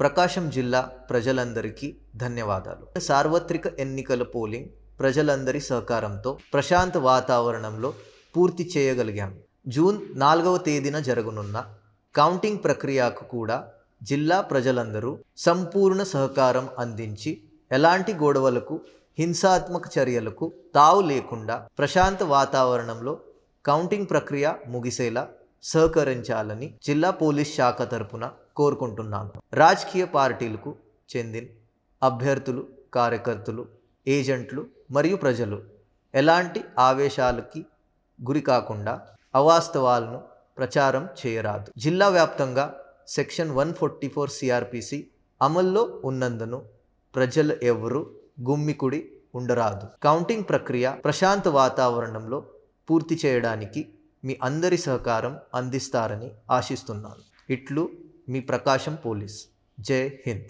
ప్రకాశం జిల్లా ప్రజలందరికీ ధన్యవాదాలు. సార్వత్రిక ఎన్నికల పోలింగ్ ప్రజలందరి సహకారంతో ప్రశాంత వాతావరణంలో పూర్తి చేయగలిగాం. జూన్ నాలుగవ తేదీన జరగనున్న కౌంటింగ్ ప్రక్రియకు కూడా జిల్లా ప్రజలందరూ సంపూర్ణ సహకారం అందించి ఎలాంటి గొడవలకు హింసాత్మక చర్యలకు తావు లేకుండా ప్రశాంత వాతావరణంలో కౌంటింగ్ ప్రక్రియ ముగిసేలా సహకరించాలని జిల్లా పోలీస్ శాఖ తరపున కోరుకుంటున్నాను. రాజకీయ పార్టీలకు చెందిన అభ్యర్థులు కార్యకర్తలు ఏజెంట్లు మరియు ప్రజలు ఎలాంటి ఆవేశాలకి గురి కాకుండా అవాస్తవాలను ప్రచారం చేయరాదు. జిల్లా వ్యాప్తంగా section one forty four CrPC అమల్లో ఉన్నందున ప్రజలు ఎవరు గుమ్మికుడి ఉండరాదు. కౌంటింగ్ ప్రక్రియ ప్రశాంత వాతావరణంలో పూర్తి చేయడానికి మీ అందరి సహకారం అందిస్తారని ఆశిస్తున్నాను. ఇట్లు మీ ప్రకాశం పోలీస్ జై హింద్